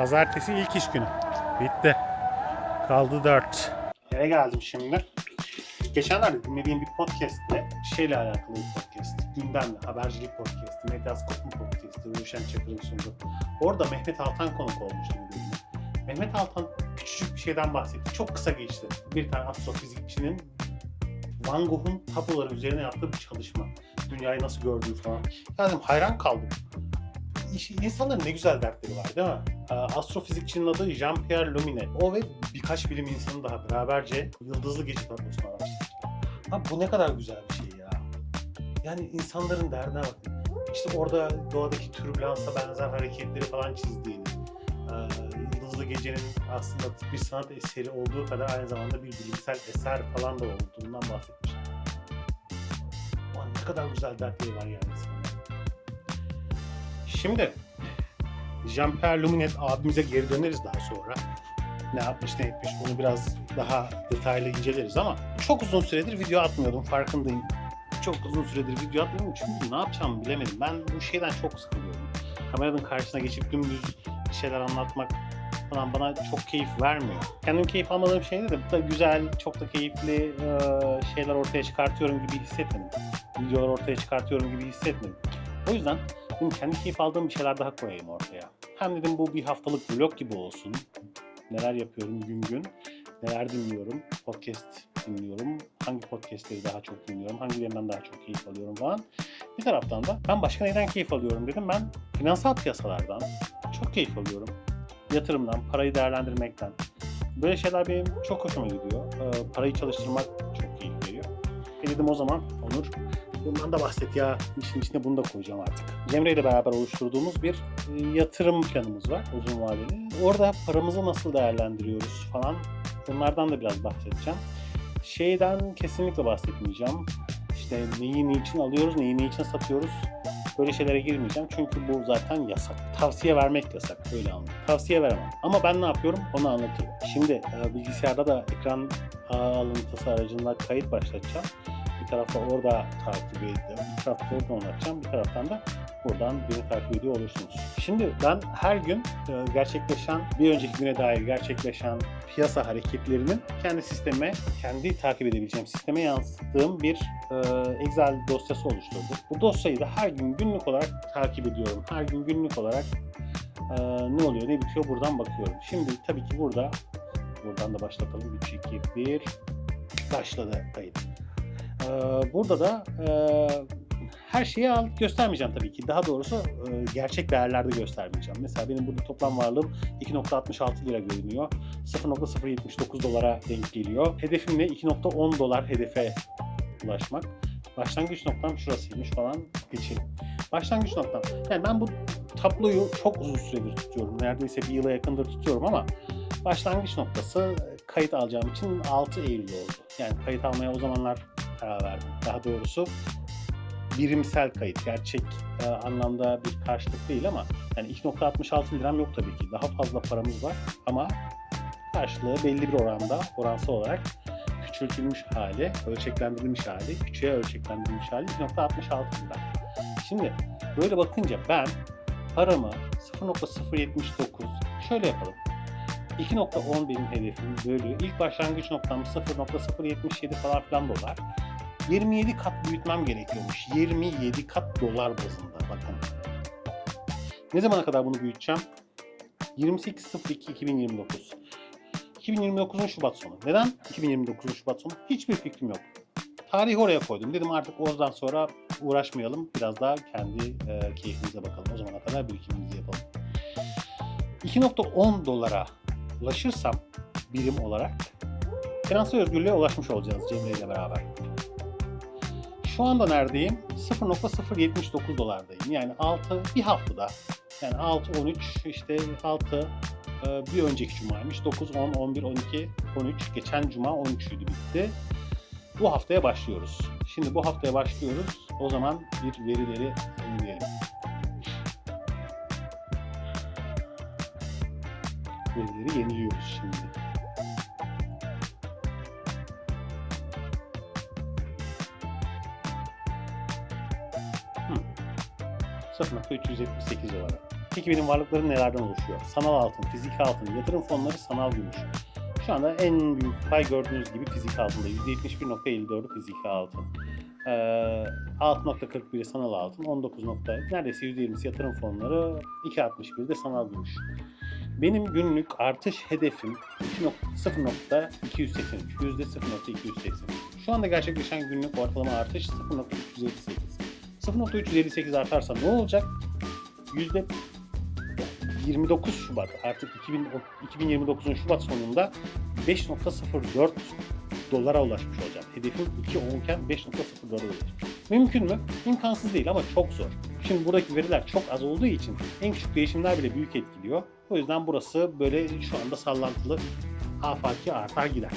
Pazartesi ilk iş günü. Bitti. Kaldı 4. Yere geldim şimdi. Geçenlerde dinlediğim bir podcast'te şeyle alakalı bir podcast. Gündemle, habercilik podcast'i, Medyaskop podcast'i, Ruşen Çakır'ın sunduğu. Orada Mehmet Altan konuk olmuştu bu. Mehmet Altan küçücük bir şeyden bahsetti. Çok kısa geçti. Bir tane astrofizikçinin Van Gogh'un tabloları üzerine yaptığı bir çalışma. Dünyayı nasıl gördüğü falan. Ya dedim hayran kaldım. İnsanların ne güzel dertleri var değil mi? Ee, Astrofizikçinin adı Jean-Pierre Luminet. O ve birkaç bilim insanı daha beraberce yıldızlı gece tablosunu araştırmışlar. Ha bu ne kadar güzel bir şey ya. Yani insanların derdine bakın. İşte orada doğadaki türbülansa benzer hareketleri falan çizdiğini, e, Yıldızlı Gece'nin aslında bir sanat eseri olduğu kadar aynı zamanda bir bilimsel eser falan da olduğundan bahsetmişler. Ulan ne kadar güzel dertleri var yani insanların. Şimdi Jean-Pierre Luminet abimize geri döneriz daha sonra. Ne yapmış ne etmiş bunu biraz daha detaylı inceleriz ama çok uzun süredir video atmıyordum farkındayım. Çok uzun süredir video atmıyorum çünkü ne yapacağımı bilemedim. Ben bu şeyden çok sıkılıyorum. Kameranın karşısına geçip dümdüz şeyler anlatmak falan bana çok keyif vermiyor. Kendim keyif almadığım şeyde de bu da güzel, çok da keyifli şeyler ortaya çıkartıyorum gibi hissetmedim. Videolar ortaya çıkartıyorum gibi hissetmedim. O yüzden dedim kendi keyif aldığım bir şeyler daha koyayım ortaya. Hem dedim bu bir haftalık vlog gibi olsun. Neler yapıyorum gün gün, neler dinliyorum, podcast dinliyorum, hangi podcastleri daha çok dinliyorum, hangilerinden daha çok keyif alıyorum falan. Bir taraftan da ben başka neyden keyif alıyorum dedim. Ben finansal piyasalardan çok keyif alıyorum. Yatırımdan, parayı değerlendirmekten. Böyle şeyler benim çok hoşuma gidiyor. Ee, parayı çalıştırmak çok keyif veriyor. E dedim o zaman Onur bundan da bahset ya. İşin içine bunu da koyacağım artık. Cemre ile beraber oluşturduğumuz bir e, yatırım planımız var uzun vadeli. Orada paramızı nasıl değerlendiriyoruz falan bunlardan da biraz bahsedeceğim. Şeyden kesinlikle bahsetmeyeceğim. İşte neyi niçin alıyoruz, neyi niçin satıyoruz. Böyle şeylere girmeyeceğim çünkü bu zaten yasak. Tavsiye vermek yasak. Öyle anladım. Tavsiye veremem. Ama ben ne yapıyorum onu anlatayım. Şimdi e, bilgisayarda da ekran e, alıntısı aracında kayıt başlatacağım. Bir tarafta orada takip edeceğim. Bir tarafta oradan anlatacağım. Bir taraftan da buradan beni takip ediyor olursunuz. Şimdi ben her gün e, gerçekleşen, bir önceki güne dair gerçekleşen piyasa hareketlerinin kendi sisteme, kendi takip edebileceğim sisteme yansıttığım bir e, Excel dosyası oluşturdum. Bu dosyayı da her gün günlük olarak takip ediyorum. Her gün günlük olarak e, ne oluyor, ne bitiyor buradan bakıyorum. Şimdi tabii ki burada, buradan da başlatalım. 3, 2, 1, başladı kayıt. E, burada da e, her şeyi al göstermeyeceğim tabii ki. Daha doğrusu e, gerçek değerlerde göstermeyeceğim. Mesela benim burada toplam varlığım 2.66 lira görünüyor. 0.079 dolara denk geliyor. Hedefim ne? 2.10 dolar hedefe ulaşmak. Başlangıç noktam şurasıymış falan geçelim. Başlangıç noktam. Yani ben bu tabloyu çok uzun süredir tutuyorum. Neredeyse bir yıla yakındır tutuyorum ama başlangıç noktası kayıt alacağım için 6 Eylül oldu. Yani kayıt almaya o zamanlar karar verdim. Daha doğrusu birimsel kayıt. Gerçek e, anlamda bir karşılık değil ama yani 2.66 liram yok tabii ki. Daha fazla paramız var ama karşılığı belli bir oranda, oransal olarak küçültülmüş hali, ölçeklendirilmiş hali, küçüğe ölçeklendirilmiş hali 2.66 lira. Şimdi böyle bakınca ben paramı 0.079 şöyle yapalım. 2.10 benim hedefim bölü ilk başlangıç noktam 0.077 falan filan dolar. 27 kat büyütmem gerekiyormuş. 27 kat dolar bazında bakın. Ne zamana kadar bunu büyüteceğim? 28.02.2029. 2029'un Şubat sonu. Neden 2029'un Şubat sonu? Hiçbir fikrim yok. Tarihi oraya koydum. Dedim artık oradan sonra uğraşmayalım. Biraz daha kendi e, keyfimize bakalım. O zamana kadar birikimimizi yapalım. 2.10 dolara ulaşırsam birim olarak finansal özgürlüğe ulaşmış olacağız Cemre ile beraber. Şu anda neredeyim? 0.079 dolardayım. Yani 6 bir haftada. Yani 6 13 işte 6 e, bir önceki cumaymış. 9 10 11 12 13 geçen cuma 13'üydü bitti. Bu haftaya başlıyoruz. Şimdi bu haftaya başlıyoruz. O zaman bir verileri inceleyelim. Verileri yeniliyoruz şimdi. 0.378 olarak. Peki benim varlıklarım nelerden oluşuyor? Sanal altın, fizik altın, yatırım fonları, sanal gümüş. Şu anda en büyük pay gördüğünüz gibi fizik altında. %71.54'ü fizik altın. Ee, 6.41'i sanal altın, 19. nokta- neredeyse %20'si yatırım fonları, 2.61'i de sanal gümüş. Benim günlük artış hedefim 0.283, %0.283. Şu anda gerçekleşen günlük ortalama artış 0.358. 0.358 artarsa ne olacak? Yüzde 29 Şubat artık 2000, 2029'un Şubat sonunda 5.04 dolara ulaşmış olacağım. Hedefim 2.10 iken 5.0 dolara ulaşacağım. Mümkün mü? İmkansız değil ama çok zor. Şimdi buradaki veriler çok az olduğu için en küçük değişimler bile büyük etkiliyor. O yüzden burası böyle şu anda sallantılı afaki artar gider.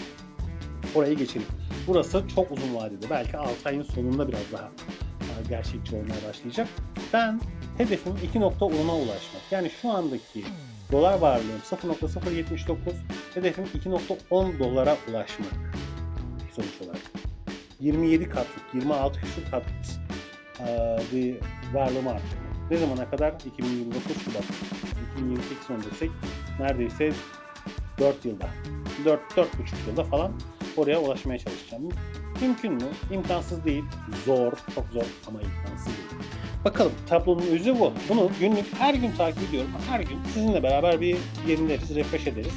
Oraya geçelim. Burası çok uzun vadede. Belki 6 ayın sonunda biraz daha gerçekçi olmaya başlayacak. Ben hedefim 2.10'a ulaşmak. Yani şu andaki dolar varlığım 0.079, hedefim 2.10 dolara ulaşmak sonuç olarak. 27 katlık, 26 küsur kat e, bir varlığımı arttırmak. Ne zamana kadar? 2029 Şubat. 2028 sonu desek neredeyse 4 yılda. 4 4,5 yılda falan oraya ulaşmaya çalışacağım. Mümkün mü? İmkansız değil. Zor, çok zor ama imkansız değil. Bakalım tablonun özü bu. Bunu günlük her gün takip ediyorum. Her gün sizinle beraber bir yenileriz, refresh ederiz.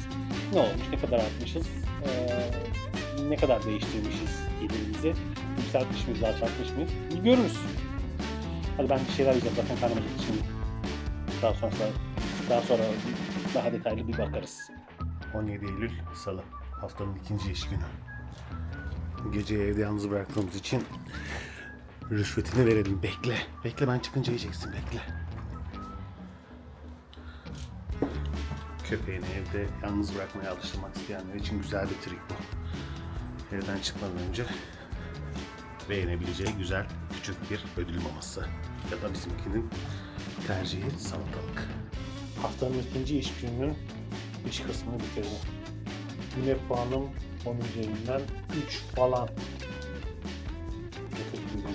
Ne olmuş, ne kadar artmışız, eee, ne kadar değiştirmişiz gelirimizi, yükseltmiş miyiz, alçaltmış mıyız görürüz. Hadi ben bir şeyler yiyeceğim zaten karnım acıktı şimdi. Daha sonra, daha sonra daha detaylı bir bakarız. 17 Eylül Salı. Haftanın ikinci iş günü. Geceyi evde yalnız bıraktığımız için rüşvetini verelim. Bekle. Bekle ben çıkınca yiyeceksin. Bekle. Köpeğini evde yalnız bırakmaya alıştırmak isteyenler için güzel bir trik bu. Evden çıkmadan önce beğenebileceği güzel küçük bir ödül maması. Ya da bizimkinin tercihi salatalık. Haftanın ikinci iş gününün iş kısmını bitirdim. Güne puanım 10 üzerinden 3 falan. Kötü bir gün.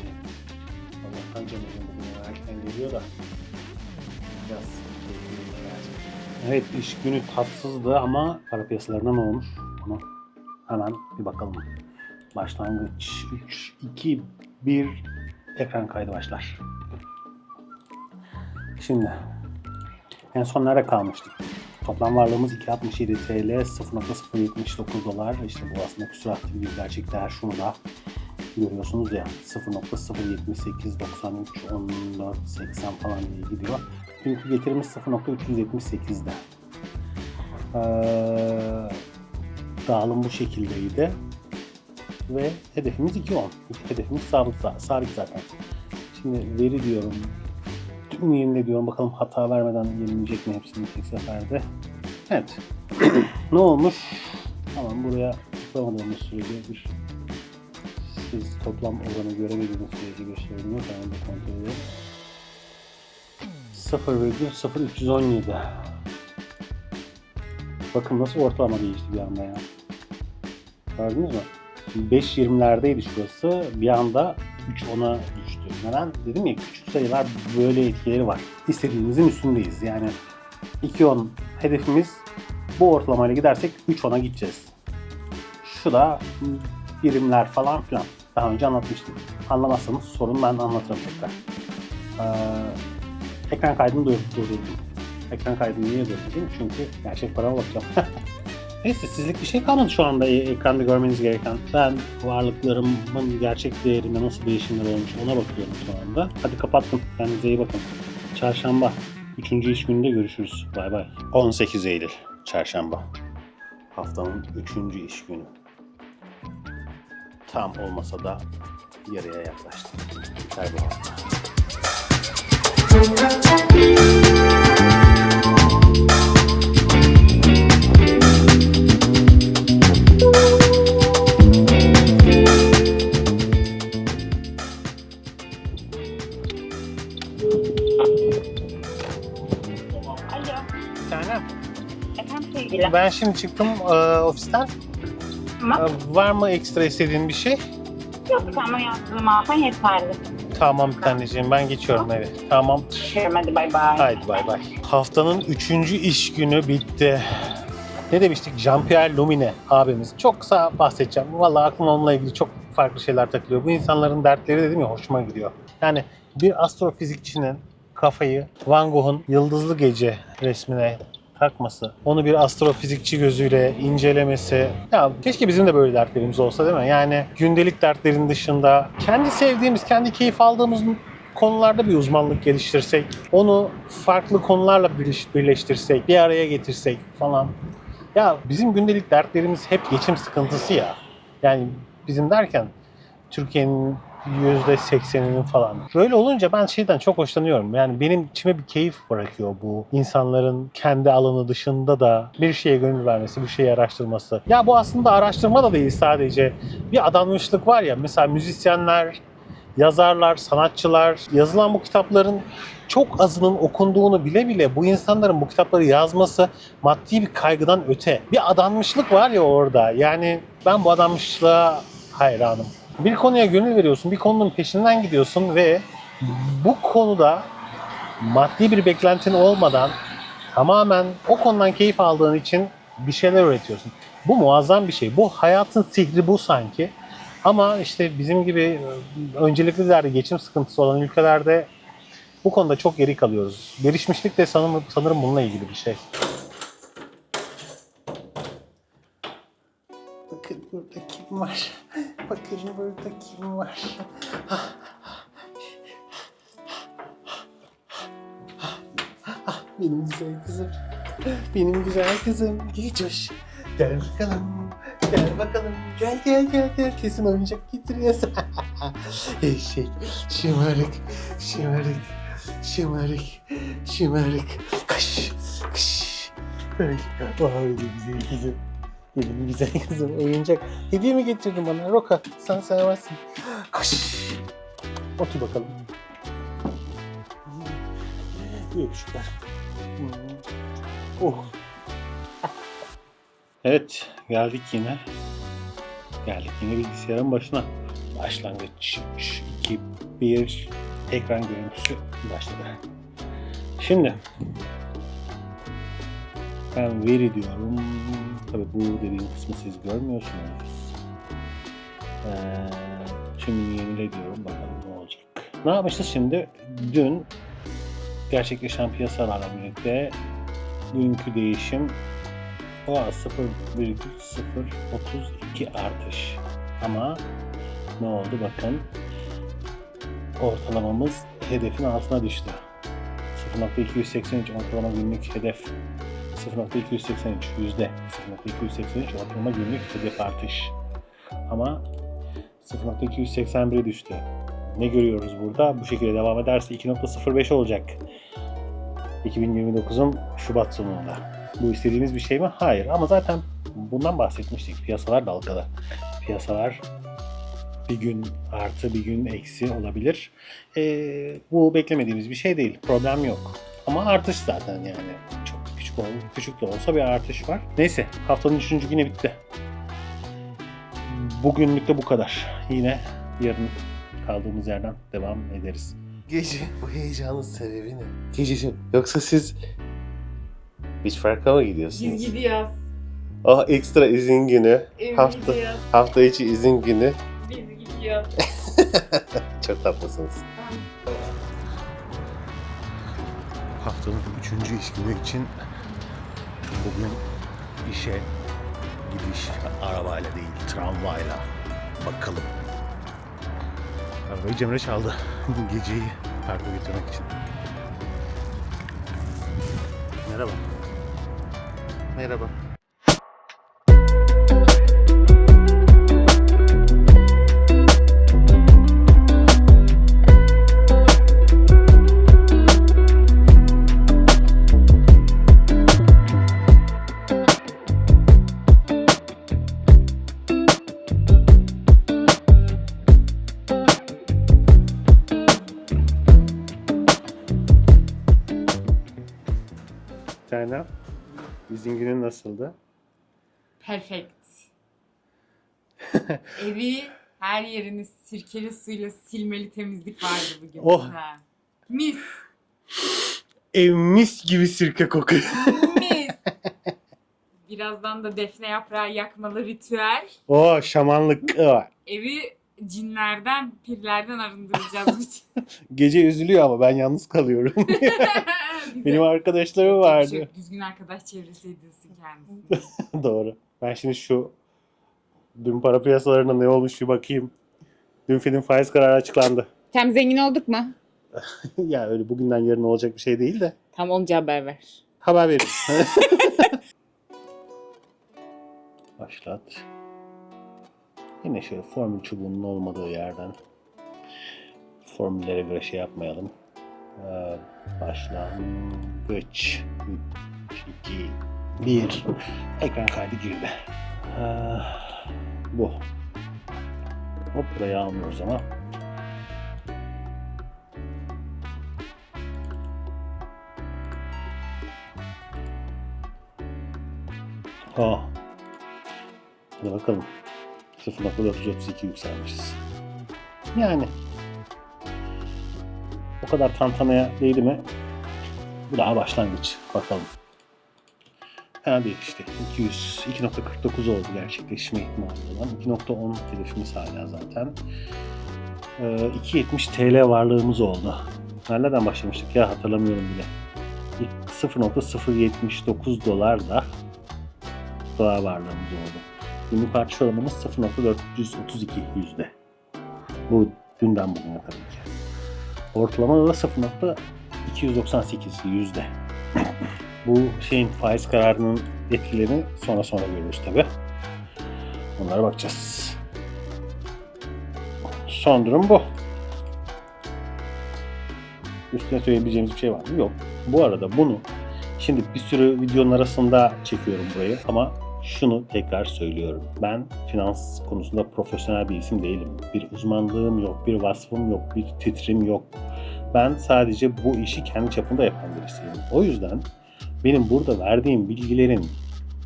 Allah'tan Cemil'in bugün erken geliyor da biraz gerçekten. Evet iş günü tatsızdı ama para piyasalarına ne olmuş? Onu hemen bir bakalım. Başlangıç 3, 2, 1 ekran kaydı başlar. Şimdi en son nerede kalmıştık? Toplam varlığımız 2.67 TL, 0.079 dolar. İşte bu aslında küsuratlı bir gerçek değer. Şunu da görüyorsunuz ya 0.078, 93, 14, 80 falan diye gidiyor. Dünkü getirimiz 0.378'de. Ee, dağılım bu şekildeydi. Ve hedefimiz 2.10. Hedefimiz sabit, sabit zaten. Şimdi veri diyorum. Tüm yenile diyorum. Bakalım hata vermeden yenileyecek mi hepsini tek seferde. Evet. ne olmuş? Tamam buraya tıklamadığımız sürece bir siz toplam oranı göremediğiniz sürece gösteriliyor. Ben de kontrol edeyim. 0,0317 Bakın nasıl ortalama değişti bir anda ya. Gördünüz mü? 5.20'lerdeydi şurası. Bir anda 3.10'a düştü. Neden? Dedim ya küçük sayılar böyle etkileri var. İstediğimizin üstündeyiz. Yani 2.10 hedefimiz bu ortalamayla gidersek 3.10'a gideceğiz. Şu da birimler falan filan. Daha önce anlatmıştım. Anlamazsanız sorun ben anlatırım tekrar. Ee, ekran kaydını dur- durdurdum. Ekran kaydını niye durdurdum? Çünkü gerçek parama bakacağım. Neyse sizlik bir şey kalmadı şu anda e- ekranda görmeniz gereken. Ben varlıklarımın gerçek değerinde nasıl değişimler olmuş ona bakıyorum şu anda. Hadi kapattım. Kendinize iyi bakın. Çarşamba. Üçüncü iş gününde görüşürüz. Bay bay. 18 Eylül. Çarşamba. Haftanın üçüncü iş günü. Tam olmasa da yarıya yaklaştık. Biter bu hafta. Ben şimdi çıktım e, ofisten. Tamam. E, var mı ekstra istediğin bir şey? Yok, tamam yazdığım alsan yeterli. Tamam bir taneciğim ben geçiyorum eve. Tamam. Öpüyorum hadi bay bay. Haydi bay bay. Haftanın üçüncü iş günü bitti. Ne demiştik? Jean-Pierre Lumine abimiz. Çok kısa bahsedeceğim. Vallahi aklıma onunla ilgili çok farklı şeyler takılıyor. Bu insanların dertleri dedim ya hoşuma gidiyor. Yani bir astrofizikçinin kafayı Van Gogh'un Yıldızlı Gece resmine takması, onu bir astrofizikçi gözüyle incelemesi. Ya keşke bizim de böyle dertlerimiz olsa değil mi? Yani gündelik dertlerin dışında kendi sevdiğimiz, kendi keyif aldığımız konularda bir uzmanlık geliştirsek, onu farklı konularla birleş- birleştirsek, bir araya getirsek falan. Ya bizim gündelik dertlerimiz hep geçim sıkıntısı ya. Yani bizim derken Türkiye'nin yüzde sekseninin falan. Böyle olunca ben şeyden çok hoşlanıyorum. Yani benim içime bir keyif bırakıyor bu insanların kendi alanı dışında da bir şeye gönül vermesi, bir şeyi araştırması. Ya bu aslında araştırma da değil sadece. Bir adanmışlık var ya mesela müzisyenler, yazarlar, sanatçılar yazılan bu kitapların çok azının okunduğunu bile bile bu insanların bu kitapları yazması maddi bir kaygıdan öte. Bir adanmışlık var ya orada. Yani ben bu adanmışlığa hayranım. Bir konuya gönül veriyorsun, bir konunun peşinden gidiyorsun ve bu konuda maddi bir beklentin olmadan tamamen o konudan keyif aldığın için bir şeyler üretiyorsun. Bu muazzam bir şey. Bu hayatın sihri bu sanki. Ama işte bizim gibi e, öncelikli derdi geçim sıkıntısı olan ülkelerde bu konuda çok geri kalıyoruz. Gelişmişlik de sanırım, sanırım bununla ilgili bir şey. Bakın burada kim var? Bakın burada kim var? Benim güzel kızım. Benim güzel kızım. Geç hoş. Gel bakalım. Gel bakalım. Gel gel gel gel. Kesin oyuncak getiriyorsun. Eşek. Şımarık. Şımarık. Şımarık. Şımarık. Kış. Ay, Vay ne güzel kızım. Benim güzel kızım oyuncak. Hediye mi getirdin bana? Roka sen sevmezsin. Koş. Otur bakalım. İyi. Oh. Evet geldik yine. Geldik yine bilgisayarın başına. Başlangıç 3, 2, 1 ekran görüntüsü başladı. Şimdi ben veri diyorum. Tabi bu dediğim kısmı siz görmüyorsunuz. Ee, tümünü yenile diyorum. Bakalım ne olacak. Ne yapmışız şimdi? Dün gerçekleşen piyasalarla birlikte dünkü değişim o 0,032 artış. Ama ne oldu bakın ortalamamız hedefin altına düştü. 0.283 ortalama günlük hedef 0.283 yüzde 0.283 ortalama günlük hedef artış. Ama 0.281'e düştü. Ne görüyoruz burada? Bu şekilde devam ederse 2.05 olacak. 2029'un Şubat sonunda. Bu istediğimiz bir şey mi? Hayır. Ama zaten bundan bahsetmiştik. Piyasalar dalgalı. Piyasalar bir gün artı bir gün eksi olabilir. Ee, bu beklemediğimiz bir şey değil. Problem yok. Ama artış zaten yani. Çok küçük ol, küçük de olsa bir artış var. Neyse haftanın üçüncü günü bitti. Bugünlük de bu kadar. Yine yarın kaldığımız yerden devam ederiz. Gece bu heyecanın sebebi ne? Gececiğim yoksa siz Beach Park'a mı gidiyorsunuz? Biz gidiyoruz. Oh ekstra izin günü. Biz Hafta, gidiyoruz. hafta içi izin günü. Biz gidiyoruz. Çok tatlısınız. haftanın üçüncü iş günü için bugün işe gidiş arabayla değil tramvayla bakalım. Arabayı Cemre çaldı geceyi parka götürmek için. Merhaba. Merhaba. Nasıldı? Perfect. Evi Her yerini sirkeli suyla silmeli temizlik vardı bugün. Oh. Ha. Mis. Ev mis gibi sirke kokuyor. Mis. Birazdan da defne yaprağı yakmalı ritüel. o şamanlık var. Evi cinlerden, pirlerden arındıracağız. Gece üzülüyor ama ben yalnız kalıyorum. Benim arkadaşlarım vardı. Çok düzgün arkadaş çevresi ediyorsun kendisini. Doğru. Ben şimdi şu dün para piyasalarında ne olmuş bir bakayım. Dün film faiz kararı açıklandı. Tam zengin olduk mu? ya öyle bugünden yarın olacak bir şey değil de Tam olunca haber ver. haber verin. Başlat. Yine şöyle formül çubuğunun olmadığı yerden formüllere göre şey yapmayalım. Ee, başlangıç 3, 2, 1 ekran kaydı girdi. Ee, bu. Hop burayı almıyoruz ama. Ha. Hadi bakalım. 0.432 yükselmişiz. Yani. Kadar tantanaya değdi mi? Bu daha başlangıç. Bakalım. Fena değil işte. 200, 2.49 oldu gerçekleşme ihtimali olan. 2.10 hedefimiz hala zaten. Ee, 2.70 TL varlığımız oldu. Nereden başlamıştık ya hatırlamıyorum bile. İlk 0.079 dolar da dolar varlığımız oldu. Günlük artış oranımız 0.432 yüzde. Bu dünden bugüne tabii ki. Ortalamada da 0.298 yüzde. Bu şeyin faiz kararının etkilerini sonra sonra görürüz tabii. Onlara bakacağız. Son durum bu. Üstüne söyleyebileceğimiz bir şey var mı? Yok. Bu arada bunu şimdi bir sürü videonun arasında çekiyorum burayı ama şunu tekrar söylüyorum. Ben finans konusunda profesyonel bir isim değilim. Bir uzmanlığım yok, bir vasfım yok, bir titrim yok. Ben sadece bu işi kendi çapında yapan birisiyim. O yüzden benim burada verdiğim bilgilerin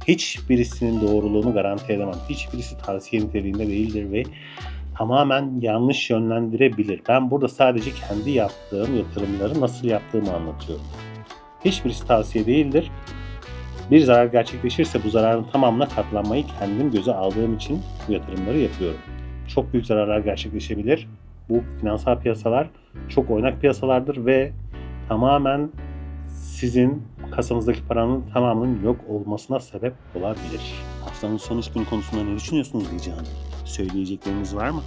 hiçbirisinin doğruluğunu garanti edemem. Hiçbirisi tavsiye niteliğinde değildir ve tamamen yanlış yönlendirebilir. Ben burada sadece kendi yaptığım yatırımları nasıl yaptığımı anlatıyorum. Hiçbirisi tavsiye değildir. Bir zarar gerçekleşirse bu zararın tamamına katlanmayı kendim göze aldığım için bu yatırımları yapıyorum. Çok büyük zararlar gerçekleşebilir. Bu finansal piyasalar çok oynak piyasalardır ve tamamen sizin kasanızdaki paranın tamamının yok olmasına sebep olabilir. Haftanın son iş günü konusunda ne düşünüyorsunuz diyeceğim. Söyleyecekleriniz var mı?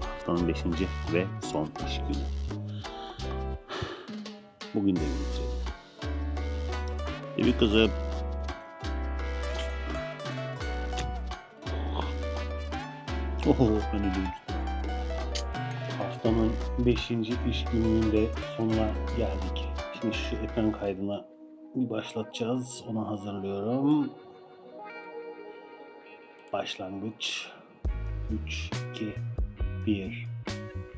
Haftanın 5. ve son iş günü. Bugün de bitirelim. Bir kızım. Oho ben ödüm. Haftanın 5. iş gününün de sonuna geldik. Şimdi şu ekran kaydına bir başlatacağız. Onu hazırlıyorum. Başlangıç. 3, 2, 1.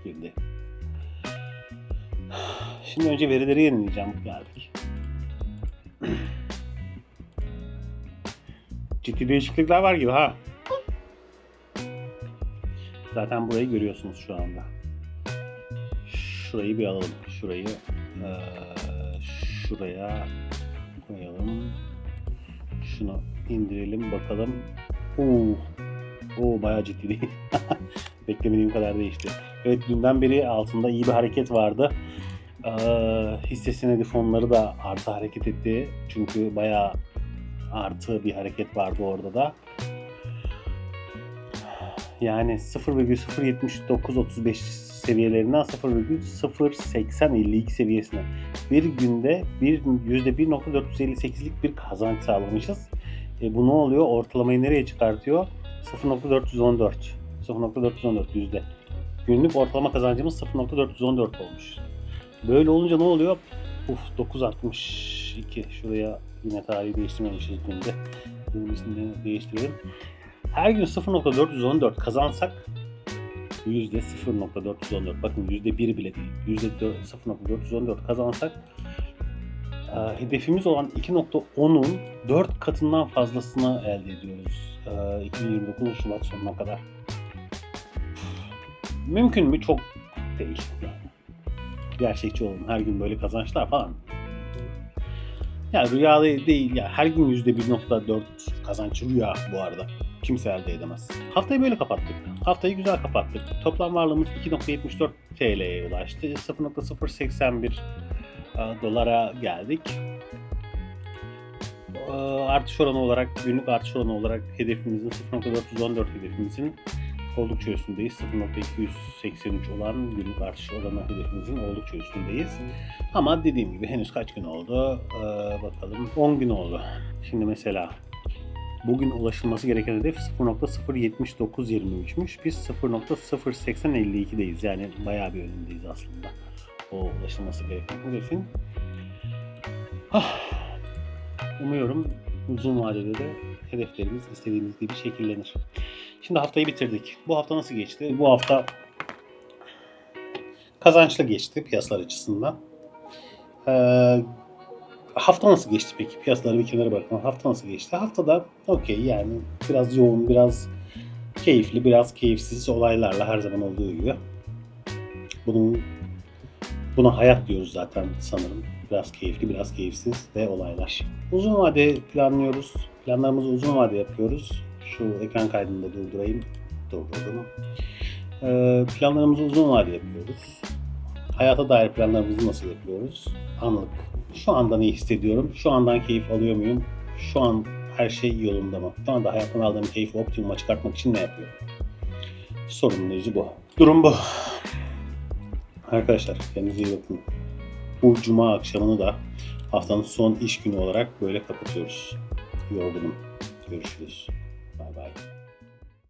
Girdi. Şimdi önce verileri yenileyeceğim. Geldik. Ciddi değişiklikler var gibi ha. Zaten burayı görüyorsunuz şu anda. Şurayı bir alalım. Şurayı eee, şuraya koyalım. Şunu indirelim bakalım. Oo, Oo bayağı ciddi değil. Beklemediğim kadar değişti. Evet dünden beri altında iyi bir hareket vardı. Ee, hisse senedi fonları da artı hareket etti. Çünkü bayağı artı bir hareket vardı orada da. Yani 0,07935 seviyelerinden 0,08052 seviyesine bir günde bir %1.458'lik bir kazanç sağlamışız. E, bu ne oluyor? Ortalamayı nereye çıkartıyor? 0.414. 0.414 yüzde. Günlük ortalama kazancımız 0.414 olmuş. Böyle olunca ne oluyor? Uf 9.62. Şuraya yine tarihi değiştirmemişiz günde. Yenisini değiştirelim. Her gün 0.414 kazansak yüzde 0.414 bakın yüzde 1 bile değil yüzde 0.414 kazansak e, hedefimiz olan 2.10'un 4 katından fazlasını elde ediyoruz e, 2029 Şubat sonuna kadar. Mümkün mü? Çok değil. Gerçekçi olun. Her gün böyle kazançlar falan. Ya rüya de- değil. Ya her gün %1.4 kazanç rüya bu arada. Kimse elde edemez. Haftayı böyle kapattık. Haftayı güzel kapattık. Toplam varlığımız 2.74 TL'ye ulaştı. 0.081 e, dolara geldik. E, Artış oranı olarak, günlük artış oranı olarak hedefimizin 0.414 hedefimizin oldukça üstündeyiz. 0.283 olan günlük artış oranı hedefimizin oldukça üstündeyiz. Ama dediğim gibi henüz kaç gün oldu? Ee, bakalım 10 gün oldu. Şimdi mesela bugün ulaşılması gereken hedef 0.07923'müş. Biz 0.08052'deyiz. Yani bayağı bir önündeyiz aslında. O ulaşılması gereken hedefin. Ah, umuyorum uzun vadede de hedeflerimiz istediğimiz gibi şekillenir. Şimdi haftayı bitirdik. Bu hafta nasıl geçti? Bu hafta kazançlı geçti piyasalar açısından. Ee, hafta nasıl geçti peki? Piyasaları bir kenara bırakalım. Hafta nasıl geçti? Haftada okey yani biraz yoğun, biraz keyifli, biraz keyifsiz olaylarla her zaman olduğu gibi. Bunun buna hayat diyoruz zaten sanırım. Biraz keyifli, biraz keyifsiz ve olaylar. Uzun vade planlıyoruz. Planlarımızı uzun vade yapıyoruz. Şu ekran kaydını da durdurayım. Durdurdum. Ee, planlarımızı uzun vade yapıyoruz. Hayata dair planlarımızı nasıl yapıyoruz? Anlık. Şu anda ne hissediyorum? Şu andan keyif alıyor muyum? Şu an her şey yolunda mı? Şu anda hayattan aldığım keyfi optimuma çıkartmak için ne yapıyorum? Sorunun yüzü bu. Durum bu. Arkadaşlar kendinize iyi bakın. Bu cuma akşamını da haftanın son iş günü olarak böyle kapatıyoruz. Yorgunum. Görüşürüz.